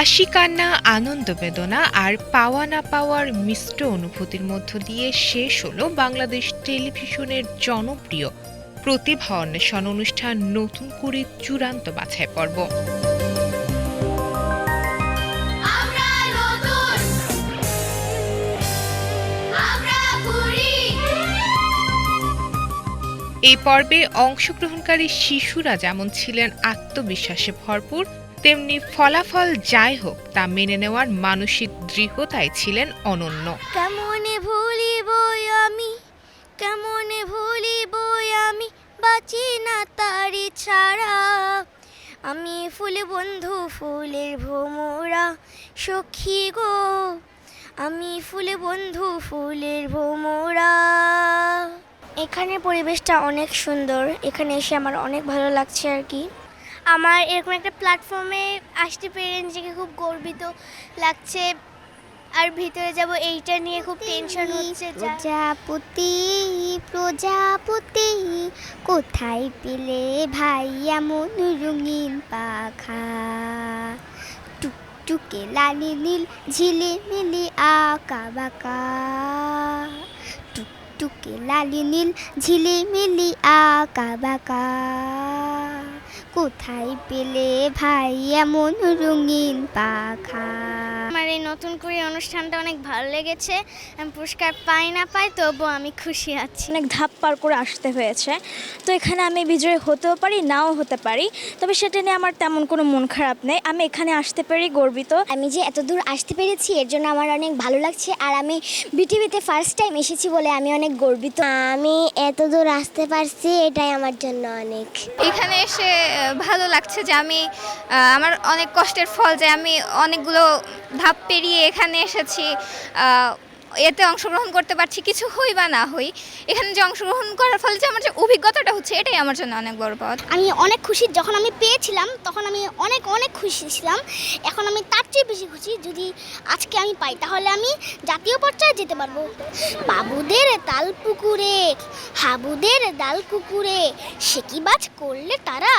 হাসি কান্না আনন্দ বেদনা আর পাওয়া না পাওয়ার মিশ্র অনুভূতির মধ্য দিয়ে শেষ হলো বাংলাদেশ টেলিভিশনের জনপ্রিয় প্রতিভা অন্বেষণ অনুষ্ঠান নতুন করে চূড়ান্ত বাছাই পর্ব। এই পর্বে অংশগ্রহণকারী শিশুরা যেমন ছিলেন আত্মবিশ্বাসে ভরপুর তেমনি ফলাফল যাই হোক, তা মেনে নেওয়ার মানসিক দৃঢ়তাই ছিলেন অনন্য। কেমনে ভুলিব আমি? কেমনে ভুলিব আমি? বাঁচি না তারি ছাড়া আমি ফুল বন্ধু, ফুলের ভোমরা সখী গো। আমি ফুল বন্ধু, ফুলের ভোমরা এখানে পরিবেশটা অনেক সুন্দর। এখানে এসে আমার অনেক ভালো লাগছে আর কি। আমার এরকম একটা প্ল্যাটফর্মে আসতে পেরে নিজেকে খুব গর্বিত লাগছে। আর ভিতরে যাব এইটা নিয়ে খুব টেনশন হচ্ছে প্রজাপতি প্রজাপতি কোথায় পেলে ভাই এমন রঙিন পাখা? টুকটুকে লালি নীল ঝিলিমিলি আঁকা বাঁকা। টুকটুকে লালি নীল ঝিলিমিলি আঁকা বাঁকা। কোথায় পেলে ভাই এমন রঙিন পাখা? আমার এই নতুন করে অনুষ্ঠানটা অনেক ভালো লেগেছে। আমি পুরস্কার পাই না পাই তবু আমি খুশি আছি। অনেক ধাপ পার করে আসতে হয়েছে। তো এখানে আমি বিজয়ী হতেও পারি নাও হতে পারি। তবে সেটা নিয়ে আমার তেমন কোনো মন খারাপ নেই। আমি এখানে আসতে পেরে গর্বিত। আমি যে এত দূর আসতে পেরেছি এর জন্য আমার অনেক ভালো লাগছে। আর আমি বিটিভিতে ফার্স্ট টাইম এসেছি বলে আমি অনেক গর্বিত। আমি এত দূর আসতে পারছি এটাই আমার জন্য অনেক। এখানে এসে ভালো লাগছে যে আমি আমার অনেক কষ্টের ফল যে আমি অনেকগুলো ধাপ পেরিয়ে এখানে এসেছি। এতে অংশগ্রহণ করতে পারছি, কিছু হই বা না হই। এখানে যে অংশগ্রহণ করার ফলে যে আমার যে অভিজ্ঞতাটা হচ্ছে, এটাই আমার জন্য অনেক বড় পথ। আমি অনেক খুশি, যখন আমি পেয়েছিলাম, তখন আমি অনেক অনেক খুশি ছিলাম। এখন আমি তার চেয়ে বেশি খুশি যদি আজকে আমি পাই, তাহলে আমি জাতীয় পর্যায়ে যেতে পারব। বাবুদের তাল পুকুরে, হাবুদের ডাল কুকুরে, সে কি বাজ করলে তারা?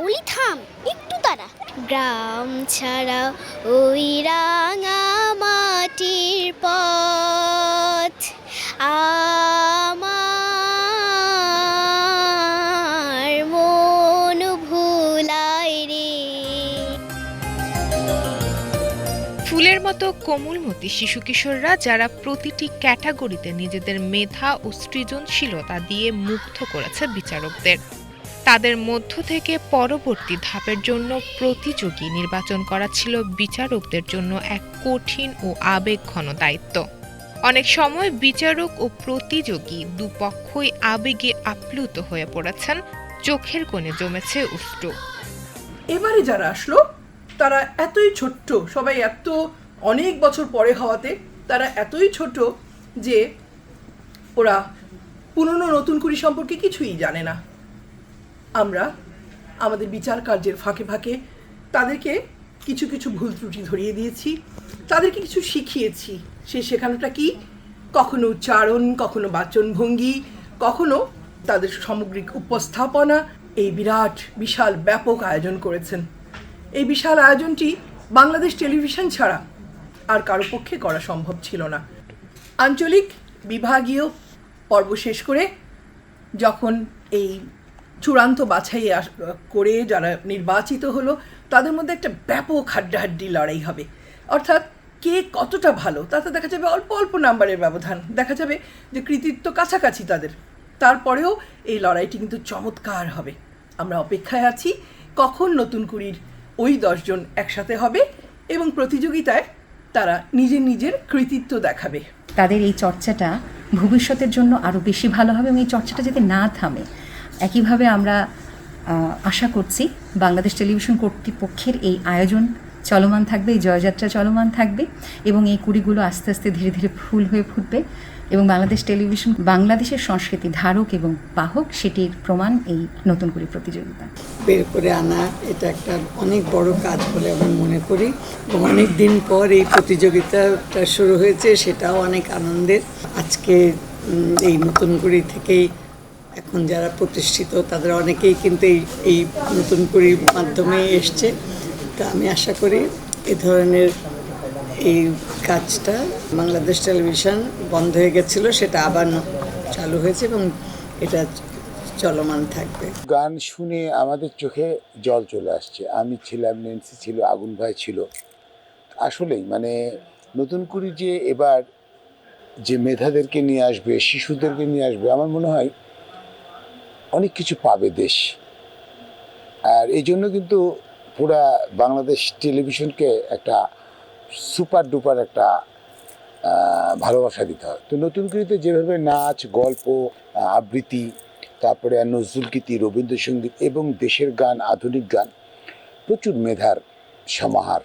বলি থাম, একটু তারা গ্রাম ছাড়া ওই রাঙা মাটির পথ আমার মন ভুলায় রে। ফুলের মতো কোমলমতি শিশু কিশোররা যারা প্রতিটি ক্যাটাগরিতে নিজেদের মেধা ও সৃজনশীলতা দিয়ে মুগ্ধ করেছে বিচারকদের। তাদের মধ্য থেকে পরবর্তী ধাপের জন্য প্রতিযোগী নির্বাচন করা ছিল বিচারকদের জন্য এক কঠিন ও আবেগঘন দায়িত্ব। অনেক সময় বিচারক ও প্রতিযোগী দুপক্ষই আবেগে আপ্লুত হয়ে পড়েছেন, চোখের কোণে জমেছে উষ্ট্র। এবারে যারা আসলো, তারা এতই ছোট্ট, সবাই এত অনেক বছর পরে হওয়াতে তারা এতই ছোট যে ওরা পুরনো নতুন কুড়ি সম্পর্কে কিছুই জানে না। আমরা আমাদের বিচার কার্যের ফাঁকে ফাঁকে তাদেরকে কিছু কিছু ভুল ত্রুটি ধরিয়ে দিয়েছি, তাদেরকে কিছু শিখিয়েছি। সে শেখানোটা কি? কখনো উচ্চারণ, কখনো বাচনভঙ্গি, কখনো তাদের সামগ্রিক উপস্থাপনা। এই বিরাট, বিশাল, ব্যাপক আয়োজন করেছেন। এই বিশাল আয়োজনটি বাংলাদেশ টেলিভিশন ছাড়া আর কারও পক্ষে করা সম্ভব ছিল না। আঞ্চলিক, বিভাগীয় পর্ব শেষ করে যখন এই চূড়ান্ত বাছাই করে যারা নির্বাচিত হলো, তাদের মধ্যে একটা ব্যাপক হাড্ডাহাড্ডি লড়াই হবে। অর্থাৎ কে কতটা ভালো, তাতে দেখা যাবে অল্প অল্প নাম্বারের ব্যবধান। দেখা যাবে যে কৃতিত্ব কাছাকাছি তাদের। তারপরেও এই লড়াইটি কিন্তু চমৎকার হবে। আমরা অপেক্ষায় আছি কখন নতুন কুড়ির ওই দশজন একসাথে হবে এবং প্রতিযোগিতায় তারা নিজের নিজের কৃতিত্ব দেখাবে। তাদের এই চর্চাটা ভবিষ্যতের জন্য আরও বেশি ভালো হবে এবং এই চর্চাটা যাতে না থামে। একইভাবে আমরা আশা করছি বাংলাদেশ টেলিভিশন কর্তৃপক্ষের এই আয়োজন চলমান থাকবে, এই জয়যাত্রা চলমান থাকবে এবং এই কুড়িগুলো আস্তে আস্তে ধীরে ধীরে ফুল হয়ে ফুটবে এবং বাংলাদেশ টেলিভিশন বাংলাদেশের সংস্কৃতি ধারক এবং বাহক সেটির প্রমাণ এই নতুন করে প্রতিযোগিতা। বের করে আনা এটা একটা অনেক বড় কাজ বলে আমি মনে করি এবং অনেক দিন পর এই প্রতিযোগিতাটা শুরু হয়েছে সেটাও অনেক আনন্দের। আজকে এই নতুন কুড়ি থেকেই এখন যারা প্রতিষ্ঠিত, তাদের অনেকেই কিন্তু এই এই নতুন কুড়ির মাধ্যমে এসছে। তো আমি আশা করি এ ধরনের এই কাজটা বাংলাদেশ টেলিভিশন বন্ধ হয়ে গেছিল, সেটা আবার চালু হয়েছে এবং এটা চলমান থাকবে। গান শুনে আমাদের চোখে জল চলে আসছে। আমি ছিলাম, নেন্সি ছিল, আগুন ভাই ছিল। আসলেই মানে নতুন করে যে এবার যে মেধাদেরকে নিয়ে আসবে, শিশুদেরকে নিয়ে আসবে, আমার মনে হয় অনেক কিছু পাবে দেশ। আর এই জন্য কিন্তু পুরা বাংলাদেশ টেলিভিশনকে একটা সুপার ডুপার একটা ভালোবাসা দিতে হয়। তো নতুন করিতে যেভাবে নাচ, গল্প আবৃত্তি, তারপরে নজরুল গীতি রবীন্দ্রসঙ্গীত এবং দেশের গান, আধুনিক গান প্রচুর মেধার সমাহার।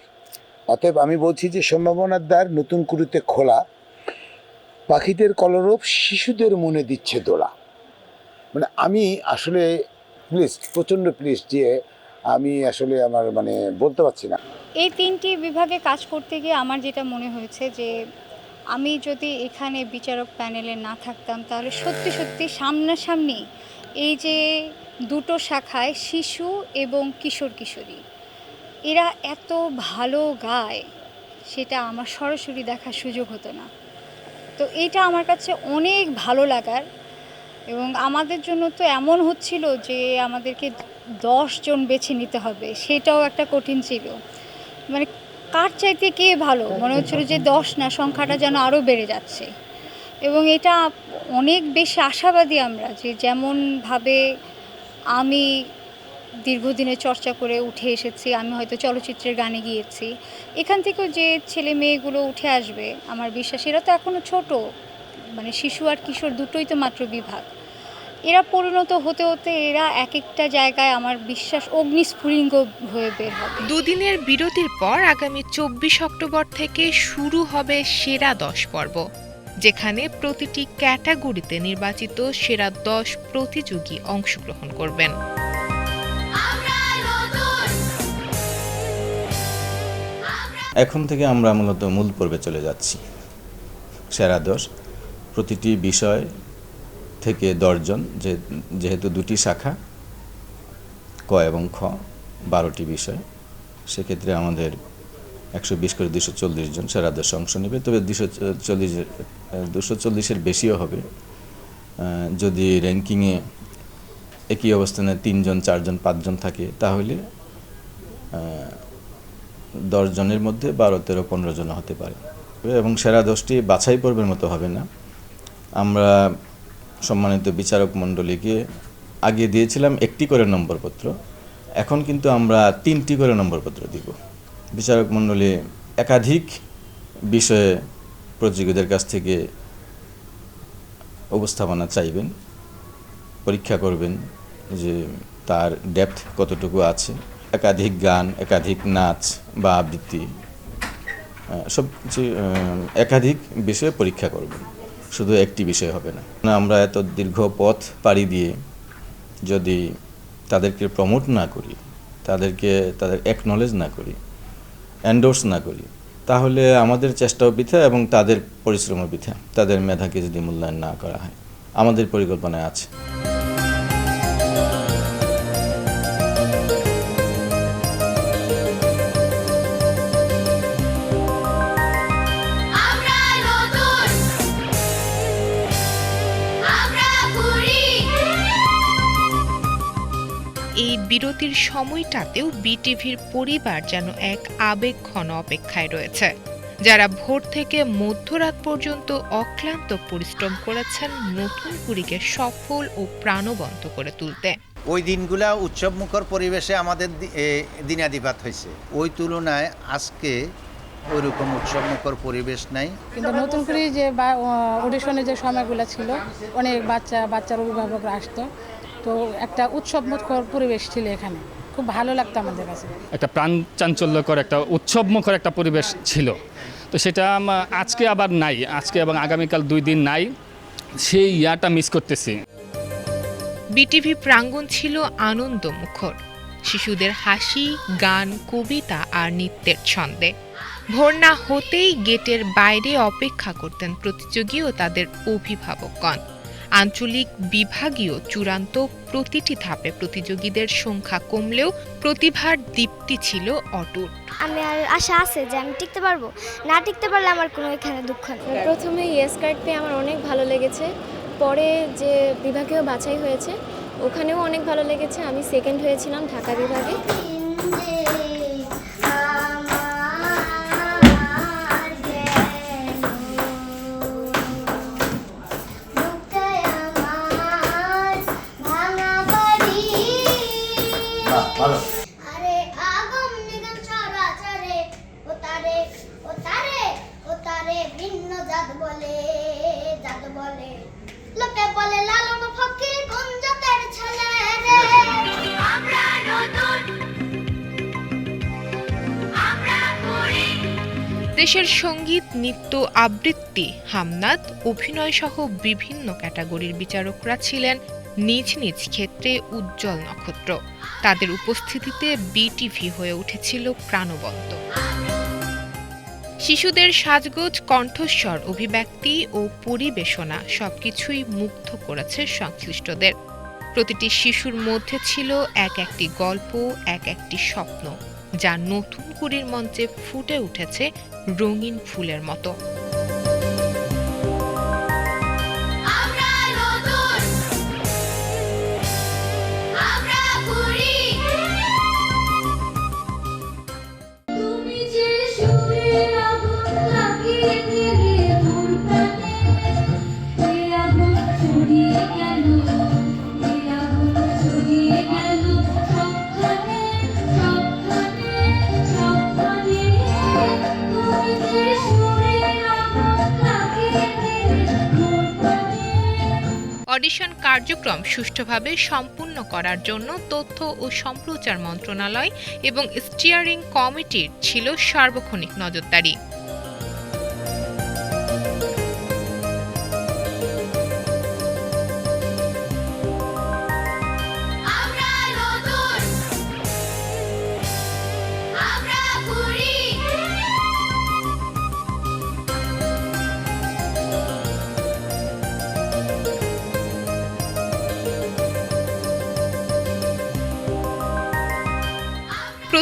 অতএব আমি বলছি যে সম্ভাবনার দ্বার নতুন কুড়িতে খোলা। পাখিদের কলরব শিশুদের মনে দিচ্ছে দোলা। মানে আমি আসলে প্লিজ প্রচণ্ড প্লিজ যে আমি আসলে আমার মানে বলতে পারছি না। এই তিনটি বিভাগে কাজ করতে গিয়ে আমার যেটা মনে হয়েছে যে আমি যদি এখানে বিচারক প্যানেলে না থাকতাম, তাহলে সত্যি সত্যি সামনাসামনি এই যে দুটো শাখায় শিশু এবং কিশোর কিশোরী, এরা এত ভালো গায়, সেটা আমার সরাসরি দেখার সুযোগ হতো না। তো এটা আমার কাছে অনেক ভালো লাগার। এবং আমাদের জন্য তো এমন হচ্ছিল যে আমাদেরকে জন বেছে নিতে হবে, সেটাও একটা কঠিন ছিল। মানে কার চাইতে কে ভালো? মনে হচ্ছিল যে দশ না, সংখ্যাটা যেন আরও বেড়ে যাচ্ছে। এবং এটা অনেক বেশি আশাবাদী আমরা যে যেমনভাবে আমি দীর্ঘদিনের চর্চা করে উঠে এসেছি, আমি হয়তো চলচ্চিত্রের গানে গিয়েছি, এখান থেকেও যে ছেলে মেয়েগুলো উঠে আসবে, আমার বিশ্বাস এরা তো এখনও ছোট। মানে শিশু আর কিশোর দুটোই তো মাত্র বিভাগ। এরা পরিণত হতে হতে এরা এক একটা জায়গায় আমার বিশ্বাস অগ্নিস্ফুলিঙ্গ হয়ে বের হবে। দুদিনের বিরতির পর আগামী চব্বিশ অক্টোবর থেকে শুরু হবে সেরা দশ পর্ব যেখানে প্রতিটি ক্যাটাগরিতে নির্বাচিত সেরা দশ প্রতিযোগী অংশগ্রহণ করবেন। এখন থেকে আমরা মূলত মূল পর্বে চলে যাচ্ছি। সেরা দশ প্রতিটি বিষয় থেকে দশজন, যে, যেহেতু দুটি শাখা, ক এবং খ, বারোটি বিষয়, সেক্ষেত্রে আমাদের একশো বিশ করে দুশো চল্লিশ জন সেরা দশ অংশ নেবে। তবে দুশো চল্লিশের দুশো চল্লিশের বেশিও হবে। যদি র্যাঙ্কিংয়ে একই অবস্থানে তিনজন, চারজন, পাঁচজন থাকে, তাহলে জনের মধ্যে বারো, তেরো, পনেরো জন হতে পারে। এবং সেরা দশটি বাছাই পর্বের মতো হবে না। আমরা সম্মানিত বিচারক মণ্ডলীকে আগে দিয়েছিলাম একটি করে নম্বরপত্র। এখন কিন্তু আমরা তিনটি করে নম্বরপত্র দিব। বিচারক মণ্ডলী একাধিক বিষয়ে প্রতিযোগীদের কাছ থেকে উপস্থাপনা চাইবেন, পরীক্ষা করবেন যে তার ডেপথ কতটুকু আছে। একাধিক গান, একাধিক নাচ বা আবৃত্তি সব কিছু একাধিক বিষয়ে পরীক্ষা করবেন। শুধু একটি বিষয় হবে না। আমরা এত দীর্ঘ পথ পাড়ি দিয়ে যদি তাদেরকে প্রমোট না করি, তাদেরকে, তাদের একনলেজ না করি অ্যান্ডোর্স না করি, তাহলে আমাদের চেষ্টাও বৃথা এবং তাদের পরিশ্রমও বৃথা। তাদের মেধাকে যদি মূল্যায়ন না করা হয়, আমাদের পরিকল্পনায় আছে। বিরতির সময়টাতেও বিটিভির পরিবার যেন এক আবেগ ঘন অপেক্ষায় রয়েছে। যারা ভোর থেকে মধ্যরাত পর্যন্ত অক্লান্ত পরিশ্রম করেছেন নতুন কুড়িকে সফল ও প্রাণবন্ত করে তুলতে। ওই দিনগুলা উৎসবমুখর পরিবেশে আমাদের দিনাদিপাত হয়েছে। ওই তুলনায় আজকে ওইরকম উৎসবমুখর পরিবেশ নাই। কিন্তু নতুন করে যে অডিশনের যে সময়গুলো ছিল অনেক বাচ্চা বাচ্চার অভিভাবকরা আসতো। তো একটা উৎসব মুখর পরিবেশ ছিল এখানে। খুব ভালো লাগতো আমাদের কাছে। একটা প্রাণ চাঞ্চল্যকর একটা উৎসবমুখর একটা পরিবেশ ছিল। তো সেটা আজকে আবার নাই। আজকে এবং আগামীকাল দুই দিন নাই। সেই ইয়াটা মিস করতেছি। বিটিভি প্রাঙ্গণ ছিল আনন্দ মুখর শিশুদের হাসি গান কবিতা আর নৃত্যের ছন্দে। ভোর না হতেই গেটের বাইরে অপেক্ষা করতেন প্রতিযোগী ও তাদের অভিভাবকগণ। আঞ্চলিক বিভাগীয় চূড়ান্ত প্রতিটি ধাপে প্রতিযোগীদের সংখ্যা কমলেও প্রতিভার দীপ্তি ছিল অটুট। আমি আর আশা আছে যে আমি টিকতে পারব। না টিকতে পারলে আমার কোনো এখানে দুঃখ নেই। প্রথমে ইয়েস কার্ড পেয়ে আমার অনেক ভালো লেগেছে। পরে যে বিভাগীয় বাছাই হয়েছে ওখানেও অনেক ভালো লেগেছে। আমি সেকেন্ড হয়েছিলাম ঢাকা বিভাগে। ভালো। আরে আগম নিগম চরাচরে ও তারে ও তারে ও তারে ভিন্ন জাত বলে জাত বলে। লোকে বলে লালন ফকির কোন জাতের ছেলে রে? আমরা নতুন দেশের সংগীত নৃত্য আবৃত্তি হামনাদ অভিনয় সহ বিভিন্ন ক্যাটাগরির বিচারকরা ছিলেন নিজ নিজ ক্ষেত্রে উজ্জ্বল নক্ষত্র। তাদের উপস্থিতিতে বিটিভি হয়ে উঠেছিল প্রাণবন্ত। শিশুদের সাজগোজ, কণ্ঠস্বর, অভিব্যক্তি ও পরিবেশনা সবকিছুই মুগ্ধ করেছে সংশ্লিষ্টদের। প্রতিটি শিশুর মধ্যে ছিল এক একটি গল্প, এক একটি স্বপ্ন, যা নতুন কুড়ির মঞ্চে ফুটে উঠেছে রঙিন ফুলের মতো। কার্যক্রম সুষ্ঠুভাবে সম্পূর্ণ করার জন্য তথ্য ও সম্প্রচার মন্ত্রণালয় এবং স্টিয়ারিং কমিটির ছিল সার্বক্ষণিক নজরদারি।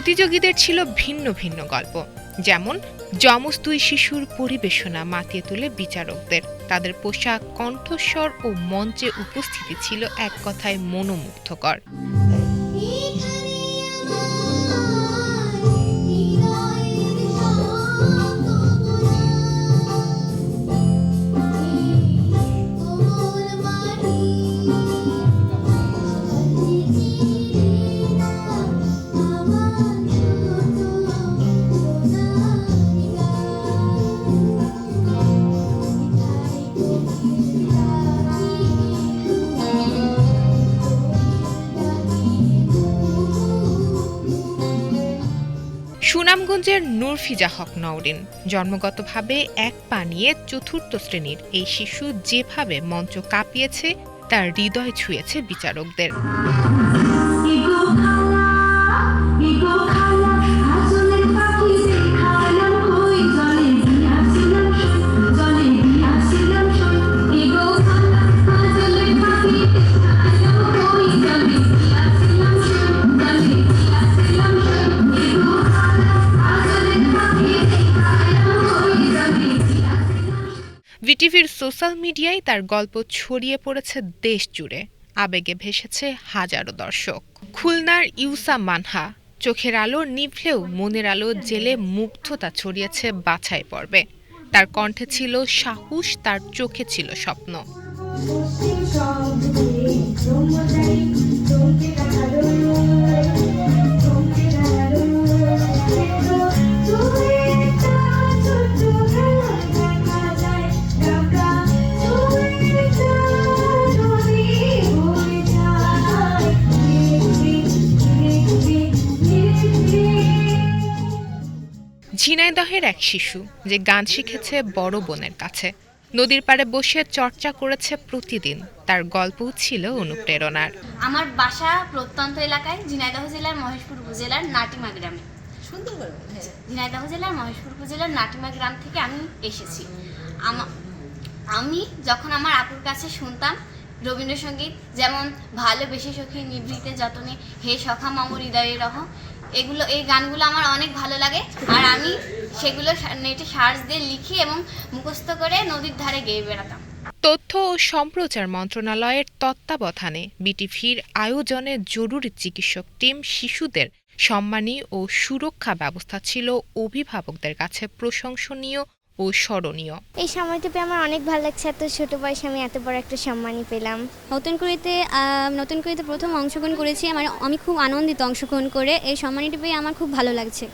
প্রতিযোগীদের ছিল ভিন্ন ভিন্ন গল্প। যেমন, যমজ দুই শিশুর পরিবেশনা মাতিয়ে তুলে বিচারকদের। তাদের পোশাক, কণ্ঠস্বর ও মঞ্চে উপস্থিতি ছিল এক কথায় মনোমুগ্ধকর। সুনামগঞ্জের নূরফিজা হক নওরিন। জন্মগতভাবে এক পানিয়ে চতুর্থ শ্রেণির এই শিশু যেভাবে মঞ্চ কাঁপিয়েছে, তার হৃদয় ছুঁয়েছে বিচারকদের। ভিটিভির সোশ্যাল মিডিয়ায় তার গল্প ছড়িয়ে পড়েছে দেশ জুড়ে আবেগে ভেসেছে হাজারো দর্শক। খুলনার ইউসা মানহা, চোখের আলো নিভলেও মনের আলো জেলে মুগ্ধতা ছড়িয়েছে বাছাই পর্বে। তার কণ্ঠে ছিল সাহস, তার চোখে ছিল স্বপ্ন। ঝিনাইদহের এক শিশু যে গান শিখেছে বড় বোনের কাছে। নদীর পাড়ে বসে চর্চা করেছে প্রতিদিন। তার গল্পও ছিল অনুপ্রেরণার। আমার বাসা প্রত্যন্ত এলাকায় ঝিনাইদহ জেলার মহেশপুর উপজেলার নাটিমা গ্রামে। সুন্দর ঝিনাইদহ জেলার মহেশপুর উপজেলার নাটিমা গ্রাম থেকে আমি এসেছি। আমা- আমি যখন আমার আপুর কাছে শুনতাম রবীন্দ্রসঙ্গীত যেমন ভালোবেসে সখী নিভৃতে যতনে হে সখা মাম হৃদয়ে রহ এগুলো এই গানগুলো আমার অনেক ভালো লাগে। আর আমি সেগুলো নেটে সার্চ দিয়ে লিখি এবং মুখস্থ করে নদীর ধারে গেয়ে বেড়াতাম। তথ্য ও সম্প্রচার মন্ত্রণালয়ের তত্ত্বাবধানে বিটিভির আয়োজনে জরুরি চিকিৎসক টিম শিশুদের সম্মানী ও সুরক্ষা ব্যবস্থা ছিল অভিভাবকদের কাছে প্রশংসনীয় ও স্মরণীয়। এই সময়টা পেয়ে আমার অনেক ভালো লাগছে এত ছোট বয়সে আমি এত বড় একটা সম্মানই পেলাম। নতুন করিতে নতুন করিতে প্রথম অংশগ্রহণ করেছি আমার আমি খুব আনন্দিত অংশগ্রহণ করে এই সম্মানটি পেয়ে আমার খুব ভালো লাগছে।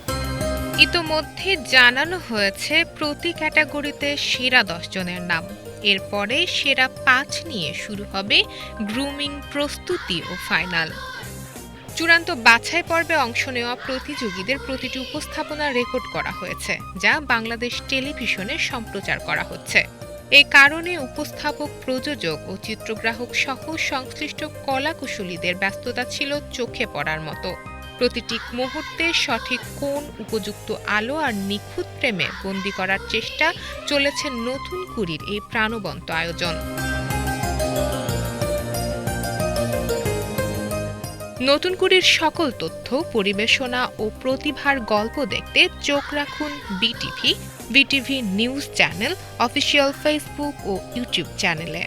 ইতোমধ্যে জানানো হয়েছে, প্রতি ক্যাটাগরিতে সেরা জনের নাম। এরপরে সেরা পাঁচ নিয়ে শুরু হবে গ্রুমিং প্রস্তুতি ও ফাইনাল। চূড়ান্ত বাছাই পর্বে অংশ নেওয়া প্রতিযোগীদের প্রতিটি উপস্থাপনা রেকর্ড করা হয়েছে, যা বাংলাদেশ টেলিভিশনে সম্প্রচার করা হচ্ছে। এ কারণে উপস্থাপক, প্রযোজক ও চিত্রগ্রাহক সহ সংশ্লিষ্ট কলাকুশলীদের ব্যস্ততা ছিল চোখে পড়ার মতো। প্রতিটি মুহূর্তে সঠিক কোন উপযুক্ত আলো আর নিখুঁত প্রেমে বন্দি করার চেষ্টা চলেছে নতুন কুড়ির এই প্রাণবন্ত আয়োজন। নতুন কুড়ির সকল তথ্য, পরিবেশনা ও প্রতিভার গল্প দেখতে চোখ রাখুন BTV BTV news channel, official Facebook ও ইউটিউব চ্যানেলে।